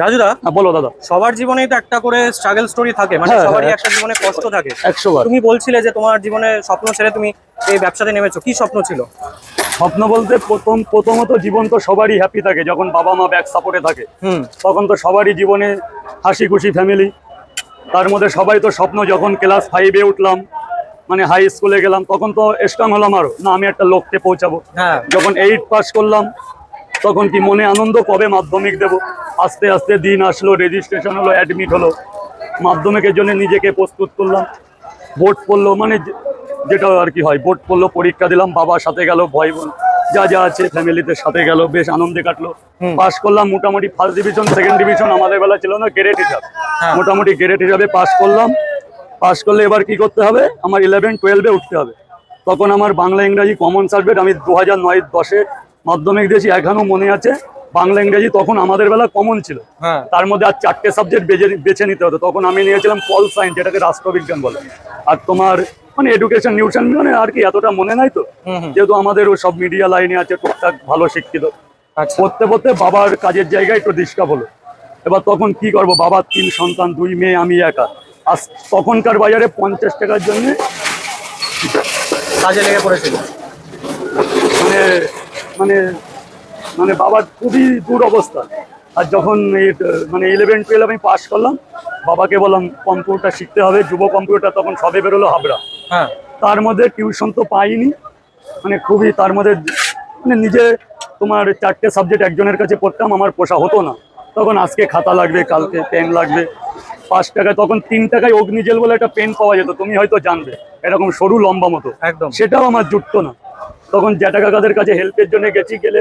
রাজুদা হ্যাঁ বলো দাদা। সবার জীবনেই তো একটা করে স্ট্রাগল স্টোরি থাকে মানে হ্যাঁ, সবারই হ্যাঁ। একটা জীবনে কষ্ট থাকে। একশো তুমি বলছিলে যে তোমার জীবনে স্বপ্ন ছেড়ে তুমি এই ব্যবসাতে নেমেছো কি স্বপ্ন ছিল? স্বপ্ন বলতে প্রথম প্রথমত জীবন তো সবারই হ্যাপি থাকে যখন বাবা মা ব্যাক সাপোর্টে থাকে। হুম। তখন তো সবারই জীবনে হাসি খুশি ফ্যামিলি তার মধ্যে সবাই তো স্বপ্ন যখন ক্লাস ফাইভে উঠলাম মানে হাই স্কুলে গেলাম তখন তো স্ট্রং হলাম আরও না আমি একটা লোককে পৌঁছাবো। হ্যাঁ। যখন এইট পাস করলাম তখন কি মনে আনন্দ কবে মাধ্যমিক দেব? আস্তে আস্তে দিন আসলো রেজিস্ট্রেশন হলো অ্যাডমিট হলো। মাধ্যমিকের জন্য নিজেকে প্রস্তুত করলাম। বোর্ড পড়ল মানে যেটা আর কি হয় বোর্ড পড়ল পরীক্ষা দিলাম বাবার সাথে গেল ভয় বোন যা যা আছে ফ্যামিলিতে সাথে গেল বেশ আনন্দে কাটলো। পাস করলাম মোটামুটি ফার্স্ট ডিভিশন সেকেন্ড ডিভিশন আমাদের বেলা ছিল না গ্রেড হিসাব। হ্যাঁ। মোটামুটি গ্রেড হিসাবে পাস করলাম। পাস করলে এবার কি করতে হবে? আমার ইলেভেন টুয়েলভে উঠতে হবে। তখন আমার বাংলা ইংরাজি কমন সাবজেক্ট আমি দু হাজার নয় দশে মাধ্যমিক দিয়েছি এখনও মনে আছে। বাংলা ইংরেজি তখন আমাদের বেলা কমন ছিল। হ্যাঁ। তার মধ্যে আর চারটে সাবজেক্ট বেছে নিতে হতো। তখন আমি নিয়েছিলাম পল সায়েন্স যেটাকে রাষ্ট্রবিজ্ঞান বলে। আর তোমার মানে এডুকেশন নিউশন মানে আর কি এতটা মনে নাই তো। যেহেতু আমাদের ও সব মিডিয়া লাইনে আছে টুকটাক ভালো শিক্ষিত। আচ্ছা। পড়তে পড়তে বাবার কাজের জায়গায় একটু ডিস্টার্ব হলো। এবার তখন কি করব? বাবার তিন সন্তান দুই মেয়ে আমি একা। আর তখনকার বাজারে পঞ্চাশ টাকার জন্য কাজে লেগে পড়েছিল। মানে মানে মানে বাবার খুবই দূর অবস্থা। আর যখন মানে ইলেভেন টুয়েলভ আমি পাস করলাম বাবাকে বললাম কম্পিউটার শিখতে হবে। যুব কম্পিউটার তখন সবে বেরোলো হাবড়া। হ্যাঁ। তার মধ্যে টিউশন তো পাইনি। মানে খুবই তার মধ্যে মানে নিজে তোমার চারটে সাবজেক্ট একজনের কাছে পড়তাম আমার পোষা হতো না। তখন আজকে খাতা লাগবে কালকে পেন লাগবে। পাঁচ টাকা তখন তিন টাকায় অগ্নিজেল বলে একটা পেন পাওয়া যেত তুমি হয়তো জানবে। এরকম সরু লম্বা মতো। একদম। সেটাও আমার জুটতো না। তখন জ্যাঠা কাকাদের কাছে হেল্পের জন্য গেছি গেলে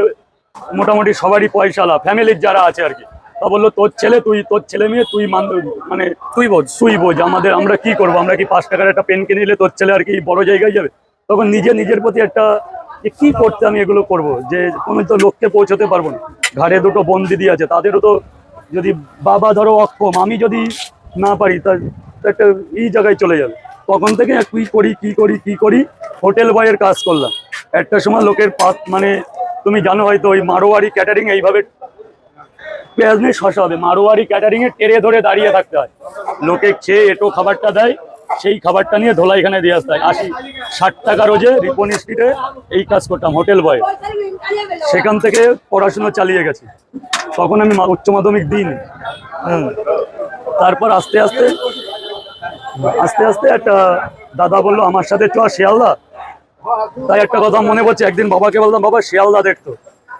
মোটামুটি সবারই পয়সালা ফ্যামিলির যারা আছে আর কি। তা বলল তোর ছেলে তুই তোর ছেলে মেয়ে তুই মান- মানে তুই বোঝ। তুই বোঝ আমাদের আমরা কি করব? আমরা কি পাঁচ টাকার একটা পেন কিনে নিলে তোর ছেলে আর কি বড় জায়গায় যাবে? তখন নিজে নিজের প্রতি একটা যে কি করতে আমি এগুলো করব? যে কোনো তো লোককে পৌঁছতে পারব না। ঘাড়ে দুটো বোন দিদি আছে তাদেরও তো যদি বাবা ধরো অক্ষম আমি যদি না পারি তা তা একটা এই জায়গায় চলে যাবে। তখন থেকে কি করি কি করি কি করি? হোটেল বয়ের কাজ করলাম। একটা সময় লোকের পাত মানে তুমি জানো হয়তো ওই মারোয়ারি ক্যাটারিং এইভাবে পেঁয়াজ নিয়ে শসা হবে। মারোয়ারি ক্যাটারিং এ টেরে ধরে দাঁড়িয়ে থাকতে হয়। লোকে খেয়ে এটো খাবারটা দেয়, সেই খাবারটা নিয়ে ধোলাইখানে দিয়ে আসতে হয়। আশি, ষাট টাকা রোজে রিপন স্ট্রিটে এই কাজ করতাম হোটেল বয় সেখান থেকে পড়াশোনা চালিয়ে গেছি। তখন আমি উচ্চ মাধ্যমিক হুম। তারপর আস্তে আস্তে আস্তে আস্তে একটা দাদা বলল, আমার সাথে চ শিয়ালদা। তাই একটা কথা মনে পড়ছে একদিন বাবাকে বলতাম বাবা শিয়ালদা দেখতো।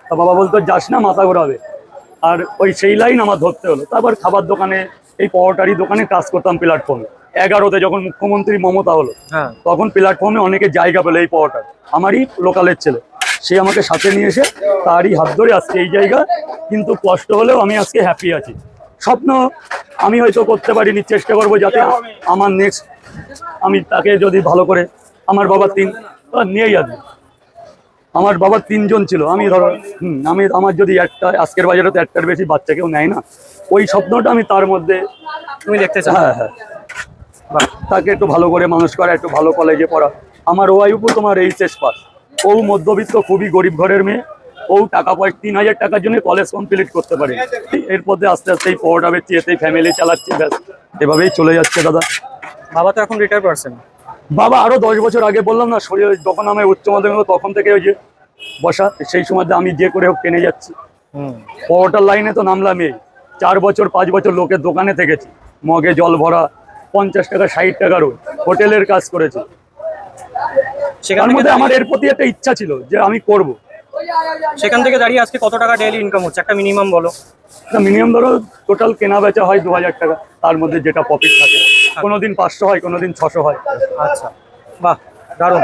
তা বাবা বলতো যাস না মাথা ঘোরাবে। আর ওই সেই লাইন আমার ধরতে হলো। তারপর খাবার দোকানে এই পাওয়াটারি দোকানে কাজ করতাম প্ল্যাটফর্মে এগারোতে যখন মুখ্যমন্ত্রী মমতা হলো হ্যাঁ। তখন প্ল্যাটফর্মে অনেকে জায়গা পেল এই পাওয়াটার আমারই লোকালের ছেলে। সে আমাকে সাথে নিয়ে এসে তারই হাত ধরে আসছে এই জায়গা কিন্তু কষ্ট হলেও আমি আজকে হ্যাপি আছি। স্বপ্ন আমি হয়তো করতে পারিনি চেষ্টা করব যাতে আমার নেক্সট আমি তাকে যদি ভালো করে আমার বাবা তিন নিয়েই আসবে। আমার বাবা তিনজন ছিল। আমি ধরো হুম আমি আমার যদি একটা আজকের বাজারে তো একটার বেশি বাচ্চা কেউ নেয় না। ওই স্বপ্নটা আমি তার মধ্যে তুমি দেখতে চাও? হ্যাঁ হ্যাঁ। তাকে একটু ভালো করে মানুষ করা একটু ভালো কলেজে পড়া। আমার ওয়াইফও তোমার এইচএস পাস। ও মধ্যবিত্ত খুবই গরিব ঘরের মেয়ে। ও টাকা পয়সা তিন হাজার টাকার জন্য কলেজ কমপ্লিট করতে পারে। এরপর দিয়ে আস্তে আস্তে এই পড়াটা এতেই ফ্যামিলি চালাচ্ছে ব্যাস। এভাবেই চলে যাচ্ছে দাদা। বাবা তো এখন রিটায়ার পারছেন বাবা আরও দশ বছর আগে বললাম না শরীর যখন আমি উচ্চ মাধ্যমিক তখন থেকে ওই যে বসা সেই সময় আমি যে করে হোক টেনে যাচ্ছি। পরোটার লাইনে তো নামলাম এই চার বছর পাঁচ বছর লোকের দোকানে থেকেছি। মগে জল ভরা পঞ্চাশ টাকা ষাট টাকার হোটেলের কাজ করেছি। সেখান মধ্যে আমার এর প্রতি একটা ইচ্ছা ছিল যে আমি করব। সেখান থেকে দাঁড়িয়ে আজকে কত টাকা ডেইলি ইনকাম হচ্ছে? একটা মিনিমাম বলো। মিনিমাম ধরো টোটাল কেনা বেচা হয় দু হাজার টাকা। তার মধ্যে যেটা প্রফিট থাকে। কোনোদিন পাঁচশো হয় কোনোদিন ছশো হয়। আচ্ছা। বাহ দারুণ।